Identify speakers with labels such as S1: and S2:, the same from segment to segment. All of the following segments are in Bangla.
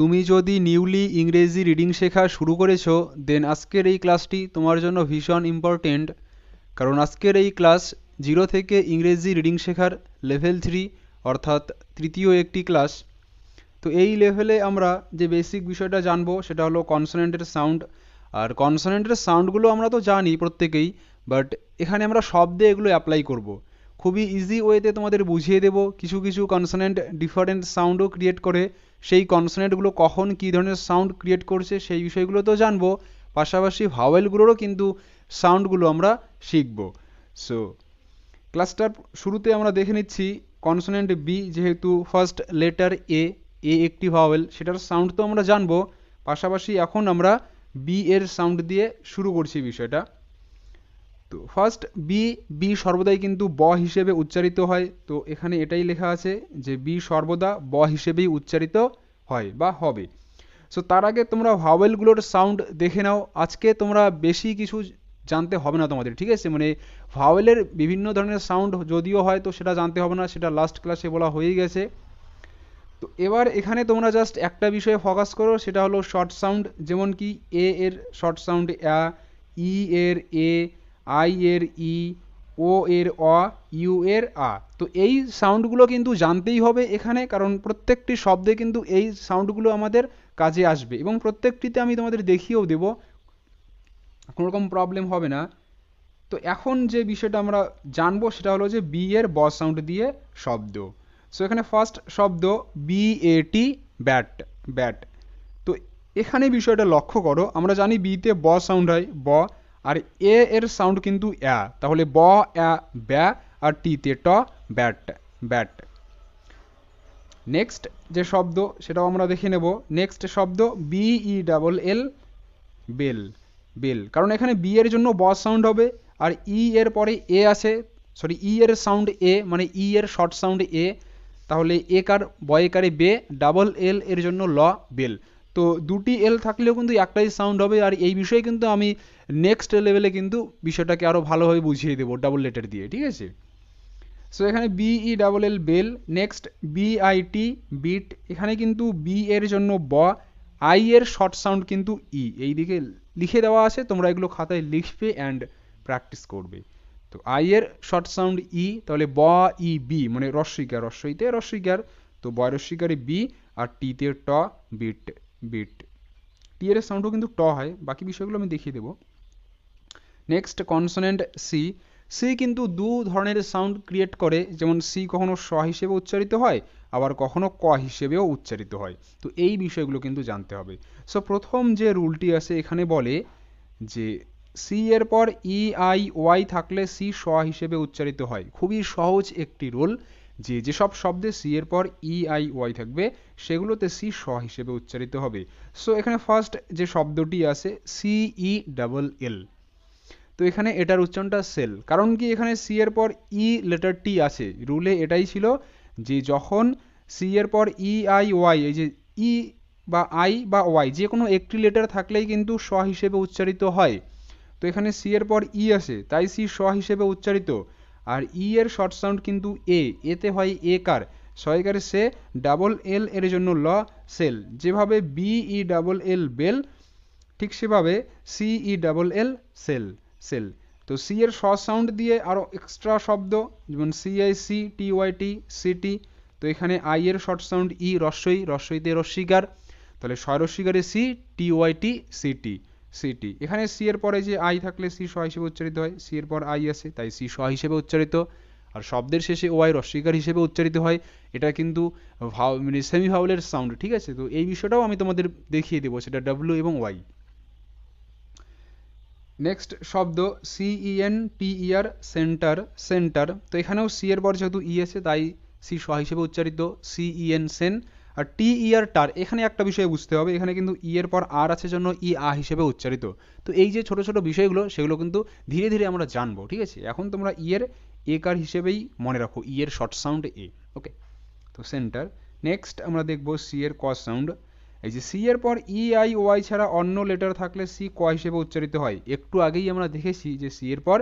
S1: তুমি যদি নিউলি ইংরেজি রিডিং শেখা শুরু করেছ দেন আজকের এই ক্লাসটি তোমার জন্য ভীষণ ইম্পর্টেন্ট কারণ আজকের এই ক্লাস জিরো থেকে ইংরেজি রিডিং শেখার লেভেল থ্রি অর্থাৎ তৃতীয় একটি ক্লাস। তো এই লেভেলে আমরা যে বেসিক বিষয়টা জানব, সেটা হলো কনসোনেন্টের সাউন্ড আর কনসোনেন্টের সাউন্ডগুলো আমরা তো জানি প্রত্যেকেই বাট এখানে আমরা শব্দে এগুলো অ্যাপ্লাই করব। খুবই ইজি ওয়েতে তোমাদের বুঝিয়ে দেব, কিছু কিছু কনসোনেন্ট ডিফারেন্ট সাউন্ডও ক্রিয়েট করে। সেই কনসোনেন্টগুলো কখন কী ধরনের সাউন্ড ক্রিয়েট করছে সেই বিষয়গুলো তো জানব। পাশাপাশি ভাওয়েলগুলোরও কিন্তু সাউন্ডগুলো আমরা শিখব। সো ক্লাসটার শুরুতে আমরা দেখে নিচ্ছি কনসোনেন্ট বি যেহেতু ফার্স্ট লেটার এ এ একটি ভাওয়েল সেটার সাউন্ড তো আমরা জানব। পাশাপাশি এখন আমরা বি এর সাউন্ড দিয়ে শুরু করছি বিষয়টা। তো ফার্স্ট বি বি সর্বদাই কিন্তু ব হিসেবে উচ্চারিত হয়। তো এখানে এটাই লেখা আছে যে বি সর্বদা ব হিসেবেই উচ্চারিত হয় বা হবে। সো তার আগে তোমরা ভাওয়েলগুলোর সাউন্ড দেখে নাও। আজকে তোমরা বেশি কিছু জানতে হবে না তোমাদের, ঠিক আছে? মানে ভাওয়েলের বিভিন্ন ধরনের সাউন্ড যদিও হয়, তো সেটা জানতে হবে না, সেটা লাস্ট ক্লাসে বলা হয়েই গেছে। তো এবার এখানে তোমরা জাস্ট একটা বিষয়ে ফোকাস করো, সেটা হলো শর্ট সাউন্ড যেমন কি এ এর শর্ট সাউন্ড অ্যা ই এর এ আই এর ই, ও এর অ, ইউ এর আ। তো এই সাউন্ডগুলো কিন্তু জানতেই হবে এখানে, কারণ প্রত্যেকটি শব্দে কিন্তু এই সাউন্ডগুলো আমাদের কাজে আসবে। এবং প্রত্যেকটিতে আমি তোমাদের দেখিয়েও দেবো কোনো রকম প্রবলেম হবে না। তো এখন যে বিষয়টা আমরা জানব সেটা হলো যে বি এর বস সাউন্ড দিয়ে শব্দ। সো এখানে ফার্স্ট শব্দ B A T bat bat তো এখানে বিষয়টা লক্ষ্য করো, আমরা জানি বিতে ব সাউন্ড হয় ব আর এ এর সাউন্ড কিন্তু অ্যা তাহলে ব অ্যা ব্যা আর টিতে ট, ব্যাট ব্যাট। নেক্সট যে শব্দ, সেটাও আমরা দেখে নেব। নেক্সট শব্দ B E double L bell bell কারণ এখানে বি এর জন্য ব সাউন্ড হবে আর ই এর পরে এ আছে। সরি ই এর সাউন্ড এ মানে ই এর শর্ট সাউন্ড এ তাহলে এ কার, বয়েকারে বে ডাবল এল এর জন্য ল বেল তো দুটি এল থাকলেও কিন্তু একটাই সাউন্ড হবে আর এই বিষয়ে কিন্তু আমি নেক্সট লেভেলে কিন্তু বিষয়টাকে আরও ভালোভাবে বুঝিয়ে দেবো ডাবল লেটার দিয়ে, ঠিক আছে? সো এখানে B E double L bell next B I T bit এখানে কিন্তু বি এর জন্য ব আই এর শর্ট সাউন্ড কিন্তু ই এই দিকে লিখে দেওয়া আছে, তোমরা এগুলো খাতায় লিখবে অ্যান্ড প্র্যাকটিস করবে। তো আই এর শর্ট সাউন্ড ই তাহলে ব ই বি মানে রস্বইকার রস্বইতে রস্বইকার তো বয় রস্বইকারে বি আর টিতে ট বিট বিট। টি এর সাউন্ডও কিন্তু ট হয়, বাকি বিষয়গুলো আমি দেখিয়ে দেবো। নেক্সট কনসোনেন্ট সি সি কিন্তু দু ধরনের সাউন্ড ক্রিয়েট করে, যেমন সি কখনো স হিসেবে উচ্চারিত হয়, আবার কখনো ক হিসেবেও উচ্চারিত হয়। তো এই বিষয়গুলো কিন্তু জানতে হবে। সো প্রথম যে রুলটি আছে, এখানে বলে যে সি এর পর ই আই ওয়াই থাকলে সি স হিসেবে উচ্চারিত হয়। খুবই সহজ একটি রুল। যে যেসব শব্দে সি এর পর ই, আই, ওয়াই থাকবে, সেগুলোতে সি স হিসেবে উচ্চারিত হবে। সো এখানে ফার্স্ট যে শব্দটি আছে, সি, ই ডাবল এল। তো এখানে এটার উচ্চারণটা সেল। কারণ কি এখানে সি এর পর ই লেটারটি আছে। রুলে এটাই ছিল যে যখন সি এর পর ই, আই, ওয়াই, এই যে ই বা আই বা ওয়াই, যে কোনো একটি লেটার থাকলেই কিন্তু স হিসেবে উচ্চারিত হয়। তো এখানে সি এর পর ই আছে, তাই সি স হিসেবে উচ্চারিত। আর ই এর শর্ট সাউন্ড কিন্তু এ এতে হয় এ কার। সয়কারে সে ডাবল এল এর জন্য ল সেল যেভাবে B E double L bell ঠিক সেভাবে C E double L cell cell তো সি এর স সাউন্ড দিয়ে আরও এক্সট্রা শব্দ, যেমন C I C T Y T city তো এখানে আই এর শর্ট সাউন্ড ই রস্বই রস্বইতে রস্বীকার তাহলে ছয় রস্বীকারে C T Y T city city এখানে সি এর পরে যে আই থাকলে সি স হিসেবে উচ্চারিত হয় সি এর পর আই আছে তাই সি স হিসেবে উচ্চারিত। আর শব্দের শেষে ওয়াই রস্বীকার হিসেবে উচ্চারিত হয়, এটা কিন্তু ভাও মানে সেমি ভাউলের সাউন্ড ঠিক আছে? তো এই বিষয়টাও আমি তোমাদের দেখিয়ে দেবো, সেটা ডাব্লিউ এবং ওয়াই নেক্সট শব্দ C E N T E R center center তো এখানেও সি এর পর যেহেতু ই আছে তাই সি স হিসেবে উচ্চারিত সিইএন সেন আর টি ইয়ার টার, এখানে একটা বিষয় বুঝতে হবে, এখানে কিন্তু ই এর পর আর আছে জন্য ই, আ হিসেবে উচ্চারিত। তো এই যে ছোট ছোট বিষয়গুলো, সেগুলো কিন্তু ধীরে ধীরে আমরা জানব, ঠিক আছে? এখন তোমরা ই এর এ কার হিসেবেই মনে রাখো, ই এর শর্ট সাউন্ড এ ওকে তো সেন্টার নেক্সট আমরা দেখব সি এর ক সাউন্ড। এই যে সি এর পর ই, আই ওয়াই ছাড়া অন্য লেটার থাকলে সি ক হিসেবে উচ্চারিত হয়। একটু আগেই আমরা দেখেছি যে সি এর পর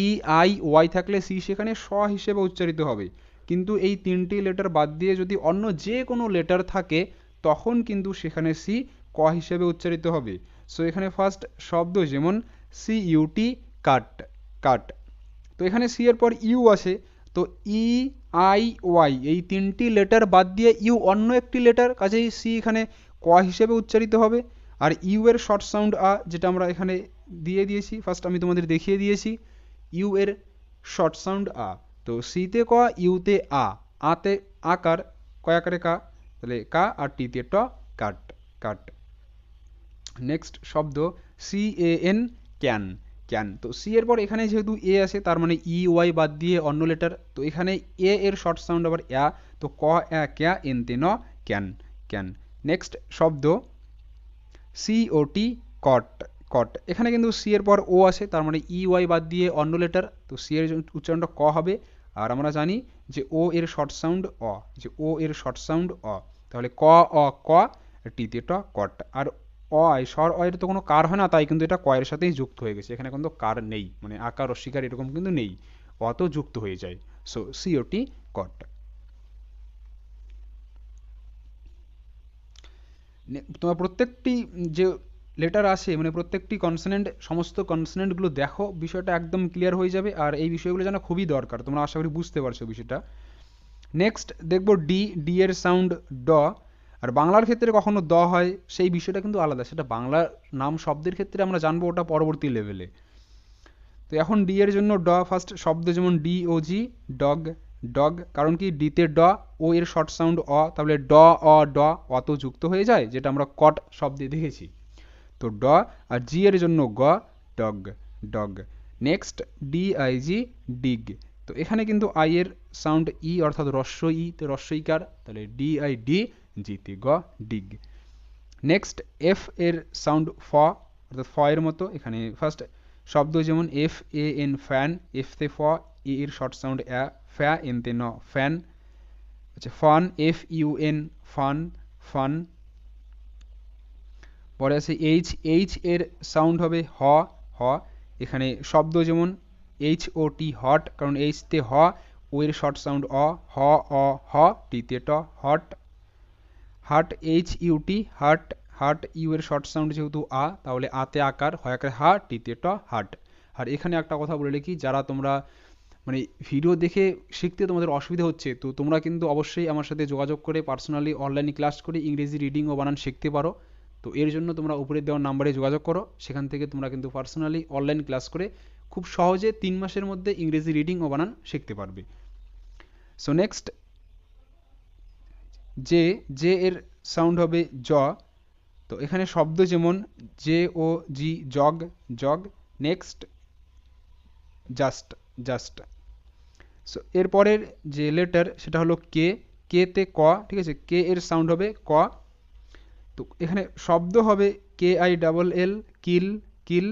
S1: ই, আই ওয়াই থাকলে সি সেখানে স হিসেবে উচ্চারিত হবে। কিন্তু এই তিনটি লেটার বাদ দিয়ে যদি অন্য যে কোনো লেটার থাকে, তখন কিন্তু সেখানে সি ক হিসেবে উচ্চারিত হবে। সো এখানে ফার্স্ট শব্দ যেমন সি ইউটি কাট কাট তো এখানে সি এর পর ইউ আছে তো ই আই ওয়াই এই তিনটি লেটার বাদ দিয়ে ইউ অন্য একটি লেটার কাজেই সি এখানে ক হিসেবে উচ্চারিত হবে। আর ইউ এর শর্ট সাউন্ড আ, যেটা আমরা এখানে দিয়ে দিয়েছি ফার্স্ট আমি তোমাদের দেখিয়ে দিয়েছি ইউ এর শর্ট সাউন্ড আ। তো সিতে ক ইউতে আ আতে আকার কয়াকারে কা তাহলে কা আর টিতে ট কাট কাট নেক্সট শব্দ C A N can can তো সি এর পর এখানে যেহেতু এ আছে, তার মানে ই ওয়াই বাদ দিয়ে অন্য লেটার তো এখানে এ এর শর্ট সাউন্ড আবার অ্যা তো ক অ্যা ক্যা, এন, তে ন ক্যান ক্যান নেক্সট শব্দ C O T cot cot এখানে কিন্তু সি এর পর ও আছে, তার মানে ই ওয়াই বাদ দিয়ে অন্য লেটার তো সি এর উচ্চারণটা ক হবে? আর আমরা জানি যে ও এর শর্ট সাউন্ড অ, যে ও এর শর্ট সাউন্ড অ। তাহলে ক, অ, ক টিতে ট কট আর অ স্বর, অ এর তো কোনো কার হয় না, তাই কিন্তু এটা কয়ের সাথেই যুক্ত হয়ে গেছে। এখানে কিন্তু কার নেই মানে আকার, অস্বীকার এরকম কিন্তু নেই। অ তো যুক্ত হয়ে যায়। সো সিওটি কট তোমার প্রত্যেকটি যে লেটার আসে মানে প্রত্যেকটি কনসনেন্ট সমস্ত কনসনেন্টগুলো দেখো, বিষয়টা একদম ক্লিয়ার হয়ে যাবে, আর এই বিষয়গুলো জানা খুবই দরকার, তোমরা আশা করি বুঝতে পারছ বিষয়টা। নেক্সট দেখব ডি ডি এর সাউন্ড ড আর বাংলার ক্ষেত্রে কখনো দ হয়, সেই বিষয়টা কিন্তু আলাদা, সেটা বাংলার নাম শব্দের ক্ষেত্রে আমরা জানব ওটা পরবর্তী লেভেলে তো এখন ডি এর জন্য ড ফার্স্ট শব্দ যেমন D O G dog dog কারণ কি ডিতে ড ও এর শর্ট সাউন্ড অ, তাহলে ড, অ, ড অত যুক্ত হয়ে যায়, যেটা আমরা কট শব্দে দেখেছি। তো ড আর জি এর জন্য গ, dog dog. Next D I G dig তো এখানে কিন্তু আই এর সাউন্ড ই অর্থাৎ রস্য ই তো রস্যইকার তাহলে ডি আই ডি জিতে গ ডিগ নেক্সট এফ এর সাউন্ড ফ, অর্থাৎ ফ এর মতো। এখানে ফার্স্ট শব্দ যেমন F A N fan F তে ফ এ এর শর্ট সাউন্ড অ্যা ফ্যা এন তে ন ফ্যান আচ্ছা fun F U N fun fun পরে আছে এইচ এইচ এর সাউন্ড হবে হ হ এখানে শব্দ যেমন এইচ ও টি হট কারণ এইচ তে হ ও এর শর্ট সাউন্ড অ হ অ হ টিতে ট হট হাট এইচ ইউ টি হাট হাট ইউ এর শর্ট সাউন্ড যেহেতু আ তাহলে আতে আকার, হয় আকার হা টিতে ট হাট আর এখানে একটা কথা বলে রেখি, যারা তোমরা মানে ভিডিও দেখে শিখতে তোমাদের অসুবিধা হচ্ছে, তো তোমরা কিন্তু অবশ্যই আমার সাথে যোগাযোগ করে পার্সোনালি অনলাইনে ক্লাস করে ইংরেজি রিডিং ও বানান শিখতে পারো। তো এর জন্য তোমরা উপরে দেওয়া নাম্বারে যোগাযোগ করো। সেখান থেকে তোমরা কিন্তু পার্সোনালি অনলাইন ক্লাস করে খুব সহজে তিন মাসের মধ্যে ইংরেজি রিডিং ও বানান শিখতে পারবে। সো নেক্সট যে যে এর সাউন্ড হবে জ। তো এখানে শব্দ যেমন J O G jog jog next just just so এরপরের যে লেটার সেটা হলো কে কে তে ক, ঠিক আছে? কে এর সাউন্ড হবে ক। তো এখানে শব্দ হবে K I double L kill kill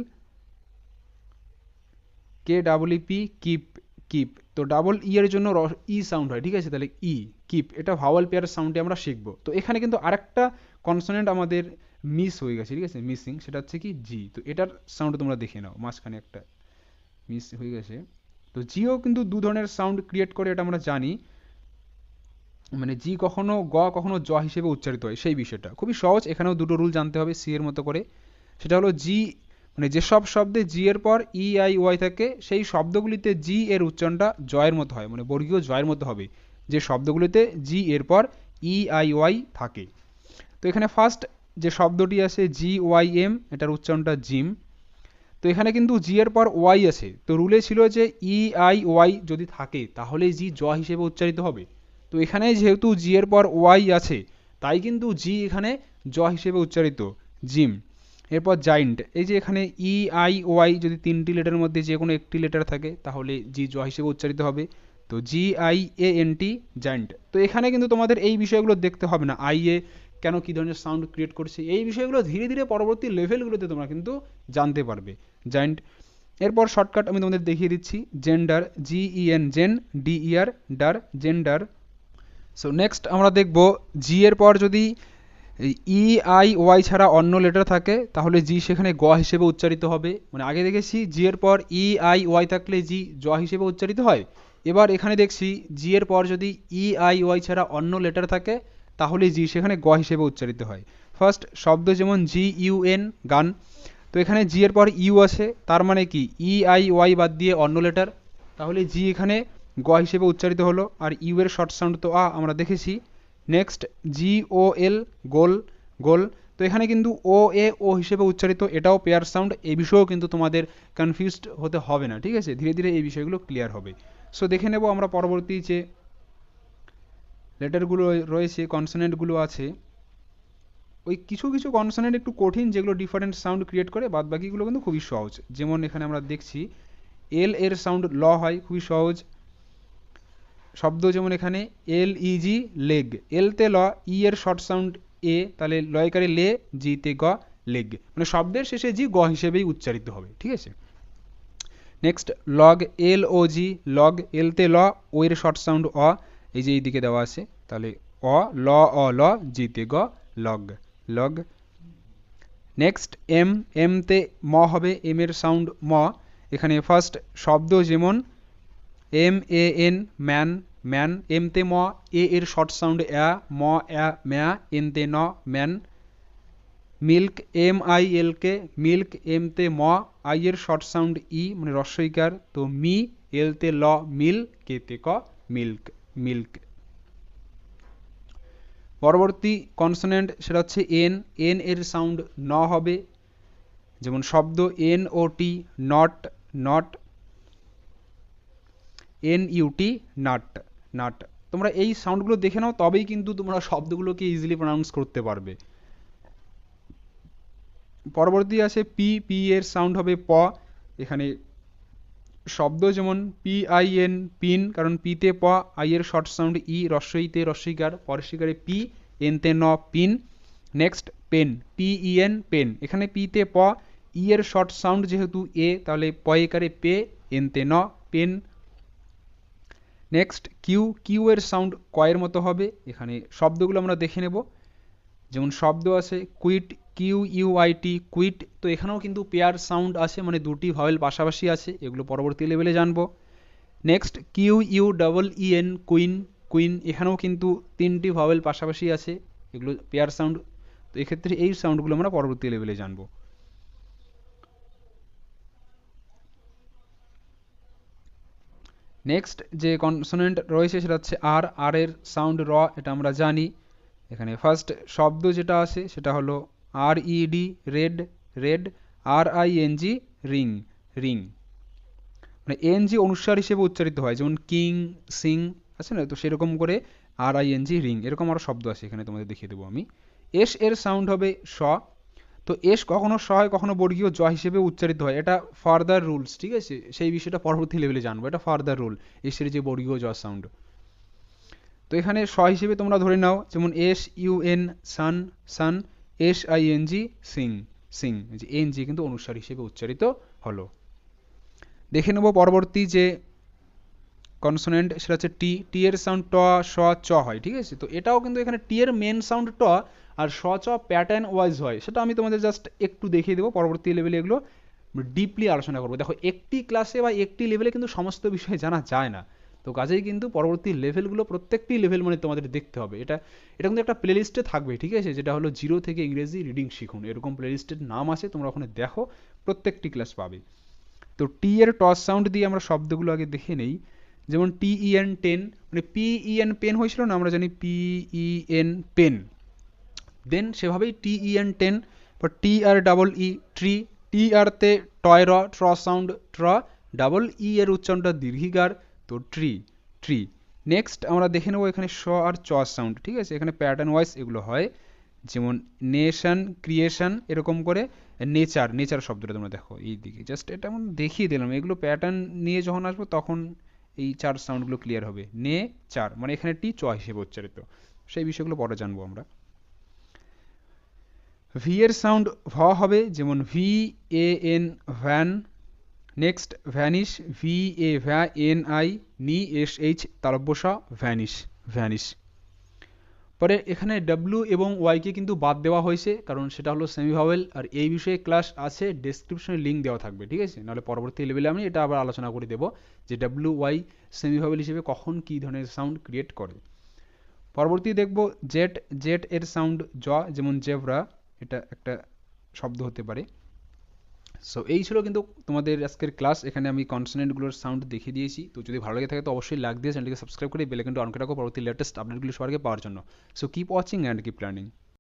S1: K double P keep keep তো ডাবল ই এর জন্য ই সাউন্ড হয়, ঠিক আছে? তাহলে ই কিপ এটা ভাওয়াল পেয়ার সাউন্ডে আমরা শিখব। তো এখানে কিন্তু আরেকটা কনসোনেন্ট আমাদের মিস হয়ে গেছে, ঠিক আছে? মিসিং সেটা হচ্ছে কি জি তো এটার সাউন্ড তোমরা দেখে নাও, মাঝখানে একটা মিস হয়ে গেছে। তো জিও কিন্তু দু ধরনের সাউন্ড ক্রিয়েট করে, এটা আমরা জানি। মানে জি কখনো গ কখনো জ হিসেবে উচ্চারিত হয়, সেই বিষয়টা। খুবই সহজ, এখানেও দুটো রুল জানতে হবে, সি এর মতো করে। সেটা হলো জি মানে যেসব শব্দে জি এর পর ই, আই, ওয়াই থাকে, সেই শব্দগুলিতে জি এর উচ্চারণটা জয়ের মতো হয় মানে বর্গীয় জয়ের মতো হবে। যে শব্দগুলিতে জি এর পর ই, আই, ওয়াই থাকে। তো এখানে ফার্স্ট যে শব্দটি আছে, জি, ওয়াই, এম, এটার উচ্চারণটা জিম। তো এখানে কিন্তু জি এর পর ওয়াই আছে। তো রুলে ছিল যে ই, আই, ওয়াই যদি থাকে তাহলে জি জ হিসেবে উচ্চারিত হবে। এখানে যেহেতু জি এর পর ওয়াই আছে, তাই কিন্তু জি এখানে জ হিসেবে উচ্চারিত জিম এরপর জাইন্ট এই যে এখানে ই আই ওয়াই যদি তিনটি লেটারের মধ্যে যে কোনো একটি লেটার থাকে, তাহলে জি জ হিসেবে উচ্চারিত হবে। তো G I A N T giant তো এখানে কিন্তু তোমাদের এই বিষয়গুলো দেখতে হবে না আই এ কেন কী ধরনের সাউন্ড ক্রিয়েট করছে, এই বিষয়গুলো ধীরে ধীরে পরবর্তী লেভেলগুলোতে তোমরা কিন্তু জানতে পারবে। জাইন্ট এরপর শর্টকাট আমি তোমাদের দেখিয়ে দিচ্ছি gender G E N gen D E R der gender so next আমরা দেখব জি এর পর যদি ই আই ওয়াই ছাড়া অন্য লেটার থাকে, তাহলে জি সেখানে গ হিসেবে উচ্চারিত হবে। মানে আগে দেখেছি জি এর পর ই আই ওয়াই থাকলে জি জ হিসেবে উচ্চারিত হয়। এবার এখানে দেখছি জি এর পর যদি ই আই ওয়াই ছাড়া অন্য লেটার থাকে, তাহলে জি সেখানে গ হিসেবে উচ্চারিত হয়। ফার্স্ট শব্দ যেমন জি ইউ এন গান। তো এখানে জি এর পর ইউ আছে, তার মানে কি? ই আই ওয়াই বাদ দিয়ে অন্য লেটার তাহলে জি এখানে গ হিসেবে উচ্চারিত হলো, আর ইউ এর শর্ট সাউন্ড তো আ, আমরা দেখেছি। Next G O L goal goal. তো এখানে কিন্তু ও এ ও হিসেবে উচ্চারিত, এটাও পেয়ার সাউন্ড, এই বিষয়েও কিন্তু তোমাদের কনফিউজড হতে হবে না, ঠিক আছে? ধীরে ধীরে এই বিষয়গুলো ক্লিয়ার হবে। সো দেখে নেব আমরা পরবর্তী যে লেটারগুলো রয়েছে কনসোনেন্টগুলো আছে। ওই কিছু কিছু কনসোনেন্ট একটু কঠিন, যেগুলো ডিফারেন্ট সাউন্ড ক্রিয়েট করে বাদ বাকিগুলো কিন্তু খুবই সহজ। যেমন এখানে আমরা দেখছি, এল এর সাউন্ড ল হয়, খুবই সহজ। শব্দ যেমন এখানে এল ইজি লেগ। এলতে ল, ই এর শর্ট সাউন্ড এ, তাহলে লয়কারে লে জিতে গ, লেগ। মানে শব্দের শেষে জি, গ হিসেবেই উচ্চারিত হবে, ঠিক আছে? Next log L O G log এলতে ল ও এর শর্ট সাউন্ড অ, এই যে এইদিকে দেওয়া আছে, তাহলে অ, ল অ, ল জিতে গ লগ লগ নেক্সট এম এমতে ম হবে এম এর সাউন্ড ম। এখানে ফার্স্ট শব্দ যেমন M A N man man এমতে ম এ এর শর্ট সাউন্ড অ্যা ম অ্যা ম্যা এনতে ন man milk M I L K milk এমতে ম আই এর শর্ট সাউন্ড ই মানে রস্বইকার তো মি এলতে ল মিল কেতে ক মিল্ক মিল্ক পরবর্তী কনসোনেন্ট সেটা হচ্ছে এন এন এর সাউন্ড ন হবে, যেমন শব্দ N O T not not N U T nut nut তোমরা এই সাউন্ডগুলো দেখে নাও, তবেই কিন্তু তোমরা শব্দগুলোকে ইজিলি প্রনাউন্স করতে পারবে। পরবর্তী আছে পি পি এর সাউন্ড হবে প। এখানে শব্দ যেমন পি আই এন পিন কারণ পিতে প আই এর শর্ট সাউন্ড ই রস্বইতে রস্বইকার পরশিকারে পি এনতে ন pin next pen P E N pen এখানে পিতে প ই এর শর্ট সাউন্ড যেহেতু এ তাহলে পয়েকারে পে এনতে ন পেন নেক্সট কিউ কিউ এর সাউন্ড কয়ের মতো হবে। এখানে শব্দগুলো আমরা দেখে নেব। যেমন শব্দ আছে quit Q U I T quit তো এখানেও কিন্তু পেয়ার সাউন্ড আছে মানে দুটি ভাওয়েল পাশাপাশি আছে, এগুলো পরবর্তী লেভেলে জানব। Next Q U double E N queen queen এখানেও কিন্তু তিনটি ভাওয়েল পাশাপাশি আছে, এগুলো পেয়ার সাউন্ড তো এক্ষেত্রে এই সাউন্ডগুলো আমরা পরবর্তী লেভেলে জানব। নেক্সট যে কনসোনেন্ট রয়েছে সেটা হচ্ছে আর আর এর সাউন্ড র এটা আমরা জানি। এখানে ফার্স্ট শব্দ যেটা আছে, সেটা হলো R E D red red R I G ring ring মানে এন জি অনুসার হিসেবে উচ্চারিত হয়, যেমন কিং সিং আছে না? তো সেরকম করে R I N G ring এরকম আরও শব্দ আছে এখানে তোমাদের দেখিয়ে দেবো আমি। এস এর সাউন্ড হবে স তো এস কখনো স হয় কখনো বর্গীয় জ হিসেবে উচ্চারিত হয়। এটা ফার্দার রুলস ঠিক আছে? সেই বিষয়টা পরবর্তী লেভেলে জানব। এটা ফার্দার রুল এসের যে বর্গীয় জ সাউন্ড তো এখানে স হিসেবে তোমরা ধরে নাও, যেমন S, U, N, sun sun, S, I, N, G, sing sing N, G কিন্তু অনুসার হিসেবে উচ্চারিত হলো। দেখে নেব পরবর্তী যে কনসোনেন্ট সেটা হচ্ছে টি। টি এর সাউন্ড ট, স, চ হয়, ঠিক আছে? তো এটাও কিন্তু এখানে টি এর মেন সাউন্ড ট আর স চ প্যাটার্ন ওয়াইজ হয়, সেটা আমি তোমাদের জাস্ট একটু দেখিয়ে দেবো, পরবর্তী লেভেলে এগুলো ডিপলি আলোচনা করব। দেখো, একটি ক্লাসে বা একটি লেভেলে কিন্তু সমস্ত বিষয় জানা যায় না। তো কাজেই কিন্তু পরবর্তী লেভেলগুলো প্রত্যেকটি লেভেল মানে তোমাদের দেখতে হবে। এটা এটা কিন্তু একটা প্লেলিস্টে থাকবে, ঠিক আছে? যেটা হলো জিরো থেকে ইংরেজি রিডিং শিখুন। এরকম প্লেলিস্টের নাম আছে, তোমরা ওখানে দেখো, প্রত্যেকটি ক্লাস পাবে। তো টি এর টস সাউন্ড দিয়ে আমরা শব্দগুলো আগে দেখে নেই। যেমন টি ই এন টেন মানে পি ই এন পেন হয়েছিল না, আমরা জানি P E N pen then সেভাবেই টি ই এন টেন বা T R double E tree T আরতে টয় র ট্র সাউন্ড ট্র ডাবল ই এর উচ্চারণটা দীর্ঘিকার, তো ট্রি ট্রি নেক্সট আমরা দেখে নেব এখানে স আর চ সাউন্ড ঠিক আছে? এখানে প্যাটার্ন ওয়াইজ এগুলো হয়। যেমন নেশন ক্রিয়েশন এরকম করে। নেচার নেচার শব্দটা তোমরা দেখো এই দিকে জাস্ট এটা আমি দেখিয়ে দিলাম। এগুলো প্যাটার্ন নিয়ে যখন আসব তখন এই চার সাউন্ডগুলো ক্লিয়ার হবে। নে চার মানে এখানে টি চ হিসেবে উচ্চারিত। সেই বিষয়গুলো পরে জানব আমরা। ভি এর সাউন্ড ভ হবে, যেমন V A N van next vanish V A ভ্যা N I নি এস এইচ তালব্য ভ্যানিশ ভ্যানিশ পরে এখানে ডাব্লু এবং ওয়াইকে কিন্তু বাদ দেওয়া হয়েছে, কারণ সেটা হলো সেমি ভাওয়েল আর এই বিষয়ে ক্লাস আছে ডেসক্রিপশনে লিঙ্ক দেওয়া থাকবে, ঠিক আছে? নাহলে পরবর্তী লেভেলে আমি এটা আবার আলোচনা করে দেবো, যে ডাব্লু ওয়াই সেমি ভাওয়েল হিসেবে কখন কী ধরনের সাউন্ড ক্রিয়েট করে। পরবর্তী দেখব জেট জেট এর সাউন্ড জ, যেমন জেভরা এটা একটা শব্দ হতে পারে। সো এই ছিল কিন্তু তোমাদের আজকের ক্লাস এখানে আমি কনসোনেন্টগুলোর সাউন্ড দেখিয়ে দিয়েছি। তো যদি ভালো লাগে থাকে তো অবশ্যই লাগ দিয়ে চ্যানেলটিকে সাবস্ক্রাইব করে বেলাইকনটা অন করে রাখো। পরবর্তী লেটেস্ট আপডেটগুলো সবার আগে পাওয়ার জন্য। So keep watching and keep learning